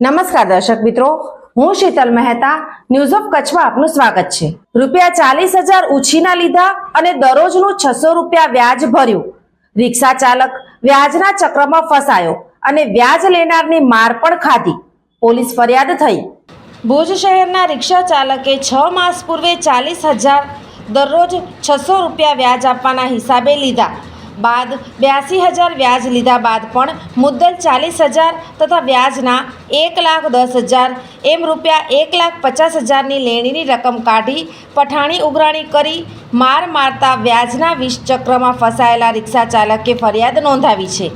નમસ્કાર દર્શક મિત્રો, હું શીતલ મહેતા ન્યૂઝ ઓફ કચ્છમાં આપનું સ્વાગત છે. રૂપિયા ચાલીસ હજાર ઉછીના લીધા અને દરરોજનું છસો રૂપિયા વ્યાજ ભર્યું. રિક્ષા ચાલક વ્યાજના ચક્રમાં ફસાયો અને વ્યાજ લેનારની માર પણ ખાધી. પોલીસ ફરિયાદ થઈ. ભુજ શહેરના રિક્ષા ચાલકે છ માસ પૂર્વે ચાલીસ હજાર દરરોજ છસો રૂપિયા વ્યાજ આપવાના હિસાબે લીધા. બાદ બ્યાસી હજાર વ્યાજ લીધા બાદ પણ મુદ્દલ ચાલીસ હજાર તથા વ્યાજના એક લાખ દસ હજાર, એમ રૂપિયા એક લાખ પચાસ હજારની લેણીની રકમ કાઢી પઠાણી ઉઘરાણી કરી માર મારતા વ્યાજના વિષ ચક્રમાં ફસાયેલા રિક્ષા ચાલકે ફરિયાદ નોંધાવી છે.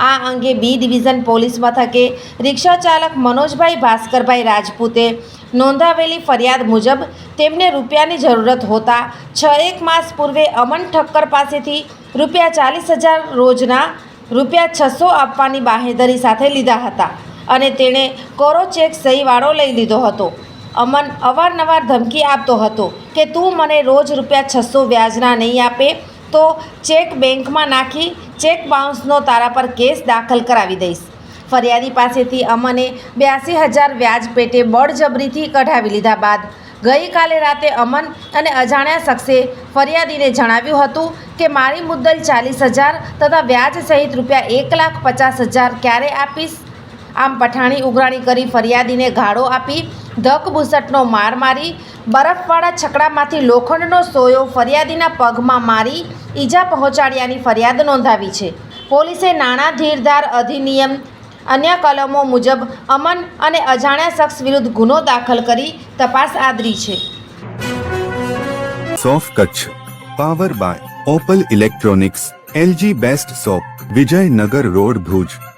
આ અંગે બી ડિવિઝન પોલીસ મથકે રિક્ષા ચાલક મનોજભાઈ ભાસ્કરભાઈ રાજપૂતે નોંધાવેલી ફરિયાદ મુજબ તેમને રૂપિયાની જરૂરત હોતા છ એક માસ પૂર્વે અમન ઠક્કર પાસેથી રૂપિયા ચાલીસ હજાર રોજના રૂપિયા છસો આપવાની બાહેધરી સાથે લીધા હતા અને તેણે કોરો ચેક સહીવાળો લઈ લીધો હતો. અમન અવારનવાર ધમકી આપતો હતો કે તું મને રોજ રૂપિયા છસો વ્યાજના નહીં આપે તો ચેક બેંકમાં નાખી ચેક બાઉન્સનો તારા પર કેસ દાખલ કરાવી દઈશ. ફરિયાદી પાસેથી અમને બ્યાસી હજાર વ્યાજ પેટે બળજબરીથી કઢાવી લીધા બાદ ગઈકાલે રાતે અમન અને અજાણ્યા શખ્સે ફરિયાદીને જણાવ્યું હતું કે મારી મુદ્દલ ચાલીસ હજાર તથા વ્યાજ સહિત રૂપિયા એક લાખ પચાસ હજાર ક્યારે આપીશ? આમ પઠાણી ઉઘરાણી કરી ફરિયાદીને ગાળો આપી ધકભૂસટનો માર મારી, બરફવાળા છકડામાંથી લોખંડનો સોયો ફરિયાદીના પગમાં મારી, ઈજા પહોંચાડ્યાની ફરિયાદ નોંધાવી છે. પોલીસે નાણાં ધીરધાર અધિનિયમ, અન્ય કલમો મુજબ અમન અને અજાણ્યા શખ્સ વિરુદ્ધ ગુનો દાખલ કરી તપાસ આદરી છે. સોફ Kutch, power by Opal electronics, LG best shop Vijaynagar road Bhuj.